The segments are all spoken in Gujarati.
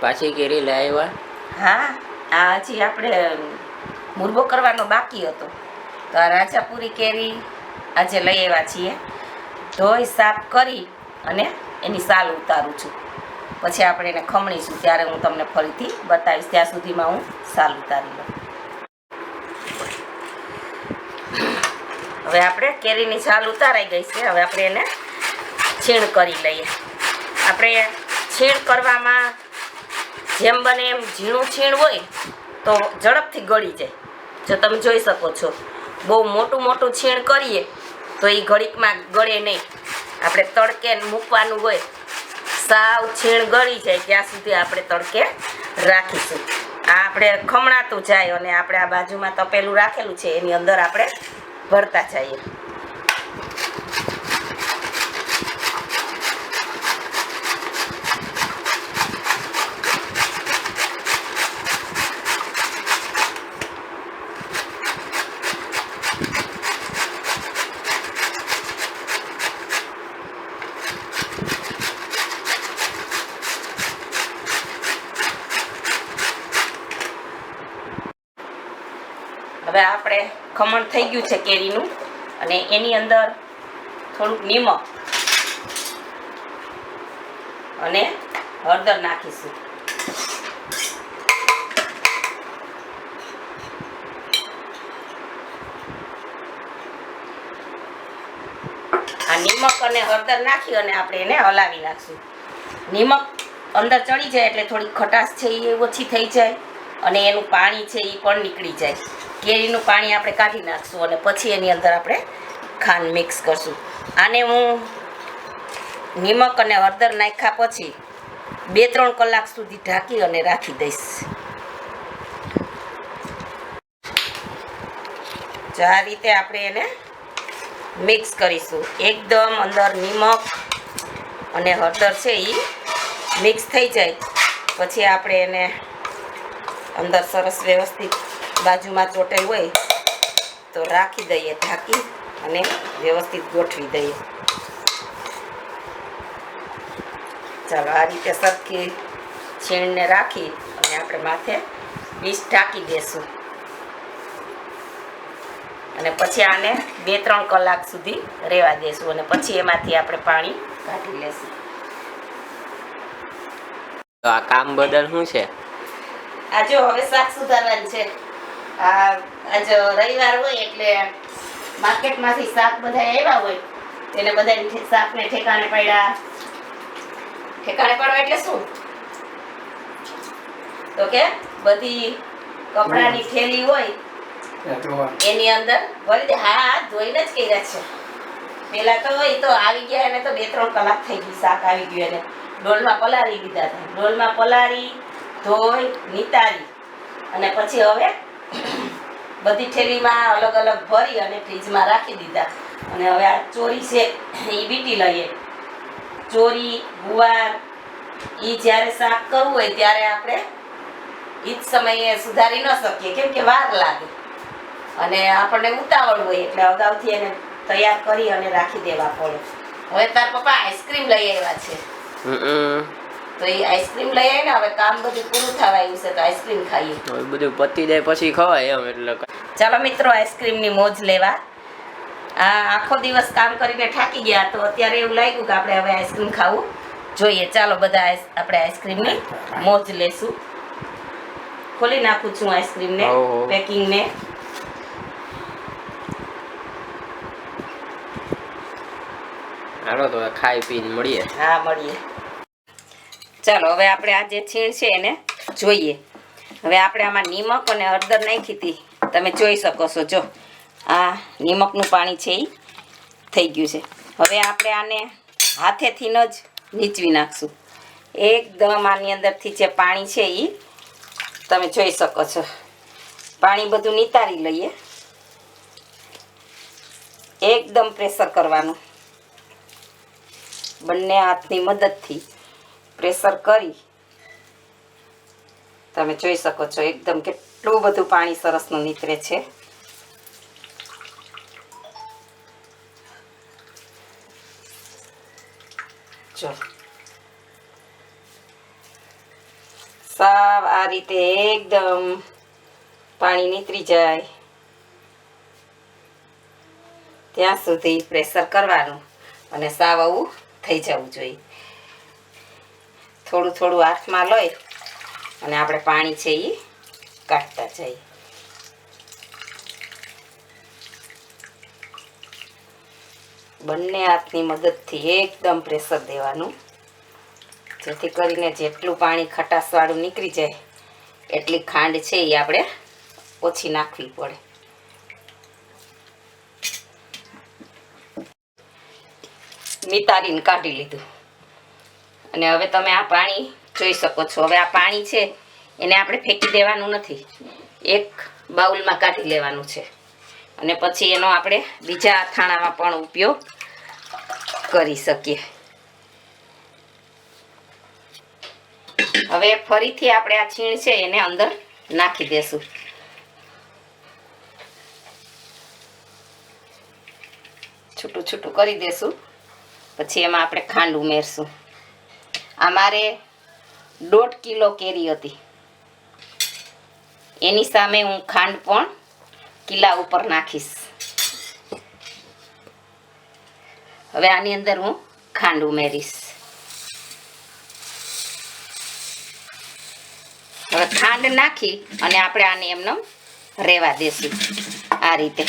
પાછી કેરી લઈ આવ્યા. હા, આ હજી આપણે મુરબો કરવાનો બાકી હતો. તો આ રાજાપુરી કેરી આજે લઈ આવ્યા છીએ. ધોઈ, સાફ કરી અને એની સાલ ઉતારું છું. પછી આપણે એને ખમણીશું. ત્યારે હું તમને ફરીથી બતાવીશ. ત્યાં સુધીમાં હું સાલ ઉતારી લઉં. હવે આપણે કેરીની છાલ ઉતારાઈ ગઈ છે. હવે આપણે એને છીણ કરી લઈએ. આપણે છીણ કરવામાં જેમ બને એમ ઝીણું છીણ હોય તો ઝડપથી ગળી જાય. જો તમે જોઈ શકો છો, બહુ મોટું મોટું છીણ કરીએ તો એ ઘડીકમાં ગળે નહીં. આપણે તડકે મૂકવાનું હોય. સાવ છીણ ગળી જાય ત્યાં સુધી આપણે તડકે રાખીશું. આ આપણે ખમણાતું જાય અને આપણે આ બાજુમાં તપેલું રાખેલું છે, એની અંદર આપણે ભરતા જઈએ. હવે આપણે ખમણ થઈ ગયું છે કેરીનું અને એની અંદર થોડુંક નિમક અને હળદર નાખીશું. આ નિમક અને હળદર નાખી અને આપણે એને હલાવી નાખશું. નિમક અંદર ચડી જાય એટલે થોડી ખટાશ છે એ ઓછી થઈ જાય અને એનું પાણી છે એ પણ નીકળી જાય. કેરીનું પાણી આપણે કાઢી નાખશું અને પછી એની અંદર આપણે ખાંડ મિક્સ કરશું. આને હું નિમક અને હળદર નાખ્યા પછી બે ત્રણ કલાક સુધી ઢાંકી અને રાખી દઈશ. આ રીતે આપણે એને મિક્સ કરીશું. એકદમ અંદર નિમક અને હળદર છે એ મિક્સ થઈ જાય. પછી આપણે એને અંદર સરસ વ્યવસ્થિત બાજુમાં ચોટેલ હોય તો રાખી દઈએ ઢાંકી અને વ્યવસ્થિત ગોઠવી દઈએ. ચાલો આ રીતે સરખી છીણને રાખી અને આપણે માથે ડીશ ઢાંકી દેશું. અને પછી આને બે ત્રણ કલાક સુધી રહેવા દેશું અને પછી એમાંથી આપણે પાણી કાઢી લેશું. તો આ કામ બદલ શું છે? આ જો હવે શાક સુધારવાનું છે. આજ રવિવાર હોય એટલે માર્કેટમાંથી શાક બધા આવ્યા હોય એટલે બધા શાકને ઠેકાણે પડ્યા. ઠેકાણે પડવા એટલે શું? તો કે બધી કપડાની થેલી હોય એની અંદર ભરી દે હા ધોઈને જ કર્યા છે. પેલા તો એ તો આવી ગયા એને તો બે ત્રણ કલાક થઈ ગઈ શાક આવી ગયું એને ડોલમાં પલાળી દીધા હતા. ડોલમાં પલાળી ધોઈ નિતારી અને પછી હવે બધી થેલીમાં અલગ અલગ ભરી અને ફ્રીજમાં રાખી દીધા. અને હવે આ ચોરી છે, એ વીટી લઈએ. ચોરી, ગુવાર એ જ્યારે શાક કરવું હોય ત્યારે આપણે એ જ સમયે સુધારી ન શકીએ, કેમ કે વાર લાગે. અને આપણને ઉતાવળ હોય એટલે અગાઉથી એને તૈયાર કરી અને રાખી દેવા પડે. હવે તાર પપ્પા આઈસ્ક્રીમ લઈ આવ્યા છે. તો એ આઈસ્ક્રીમ લઈ આવી ને હવે કામ બધું પૂરું થવા આવ્યું છે તો આઈસ્ક્રીમ ખાઈએ. બધું પતી જાય પછી ખવાય એમ એટલે ચાલો મિત્રો આઈસ્ક્રીમની મોજ લેવા. આ આખો દિવસ કામ કરીને થાકી ગયા તો અત્યારે એવું લાગ્યું કે આપણે હવે આઈસ્ક્રીમ ખાવું જોઈએ. ચાલો બધા આપણે આઈસ્ક્રીમની મોજ લેશું. ખોલી નાખું છું આઈસ્ક્રીમને ને પેકિંગ પેકિંગને. હાલો તો ખાઈ પીને મળીએ. હા મળીએ. ચાલો, હવે આપણે આ જે છીણ છે એને જોઈએ. હવે આપણે આમાં નિમક અને હળદર નાખી હતી. તમે જોઈ શકો છો, જો. આ નિમકનું પાણી છે એ થઈ ગયું છે. હવે આપણે આને હાથેથી જ નીચવી નાખશું. એકદમ આની અંદરથી જે પાણી છે એ તમે જોઈ શકો છો. પાણી બધું નિતારી લઈએ. એકદમ પ્રેશર કરવાનું. બંને હાથની મદદથી. પ્રેશર કરી. તમે જોઈ શકો છો, એકદમ કેટલું બધું પાણી સરસનું નીતરે છે. જો. સાવ આ રીતે એકદમ પાણી નીતરી જાય. ત્યાં સુધી પ્રેશર કરવાનું અને સાવ આવું થઈ જવું જોઈએ. થોડું થોડું હાથમાં લઈ અને આપણે પાણી છે એ કાઢતા જઈએ. બંને હાથની મદદથી એકદમ પ્રેશર દેવાનું. જેથી કરીને જેટલું પાણી ખટાશવાળું નીકળી જાય, એટલી ખાંડ છે એ આપણે ઓછી નાખવી પડે. નિતારીને કાઢી લીધું. અને હવે તમે આ પાણી જોઈ શકો છો. હવે આ પાણી છે, એને આપણે ફેંકી દેવાનું નથી. એક બાઉલમાં કાઢી લેવાનું છે. અને પછી એનો આપણે બીજા અથાણામાં પણ ઉપયોગ કરી શકીએ. હવે ફરીથી આપણે આ છીણ છે, એને અંદર નાખી દેશું. છૂટું છૂટું કરી દેશું. પછી એમાં આપણે ખાંડ ઉમેરશું. આ મારે દોઢ કિલો કેરી હતી. એની સામે હું ખાંડ પણ કિલ્લા ઉપર નાખીશ. હવે આની અંદર હું ખાંડ ઉમેરીશ. હવે ખાંડ નાખી અને આપણે આને એમને રેવા દેશું આ રીતે.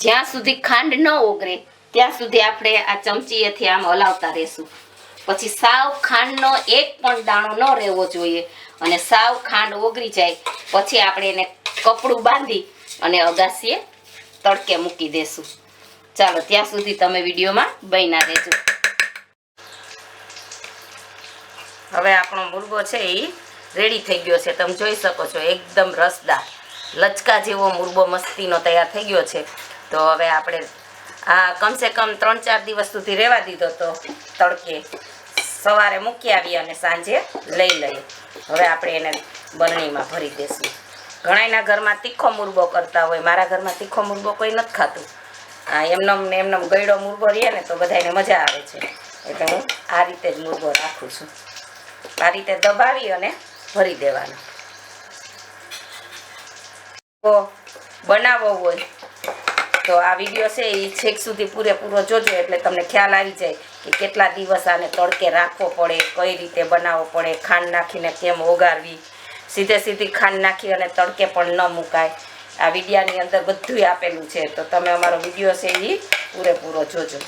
જ્યાં સુધી ખાંડ ન ઓગળે ત્યાં સુધી આપણે આ ચમચીએથી આમ હલાવતા રહેશું. પછી સાવ ખાંડનો એક પણ દાણો ન રહેવો જોઈએ. અને સાવ ખાંડ ઓગળી જાય, પછી આપણે એને કપડું બાંધી અને અગાસીએ તડકે મૂકી દેશું. ચાલો, ત્યાં સુધી તમે વિડીયોમાં બન્યા રહેજો. હવે આપણો મુરગો છે એ રેડી થઈ ગયો છે. તમે જોઈ શકો છો, એકદમ રસદાર. લચકા જેવો મુરબો મસ્તીનો તૈયાર થઈ ગયો છે. તો હવે આપણે આ કમસે કમ ત્રણ ચાર દિવસ સુધી રહેવા દીધો તો તડકે સવારે મૂકી આવી અને સાંજે લઈ લઈએ. હવે આપણે એને બરણીમાં ભરી દઈશું ઘણાયના ઘરમાં તીખો મુરબો કરતા હોય, મારા ઘરમાં તીખો મુરબો કોઈ નથી ખાતું. આ એમનો ને એમનમ ગયડો મુરબો રહે ને તો બધાને મજા આવે છે. એટલે હું આ રીતે જ મુરબો રાખું છું. આ રીતે દબાવી અને ભરી દેવાનો. બનાવવો હોય તો આ વીડિયો છે એ છેક સુધી પૂરેપૂરો જોજો એટલે તમને ખ્યાલ આવી જાય કે કેટલા દિવસ આને તડકે રાખવો પડે, કઈ રીતે બનાવવો પડે, ખાંડ નાખીને કેમ ઓગાળવી સીધે સીધી ખાંડ નાખી અને તડકે પણ ન મુકાય. આ વિડીયાની અંદર બધું આપેલું છે. તો તમે અમારો વીડિયો છે એ પૂરેપૂરો જોજો.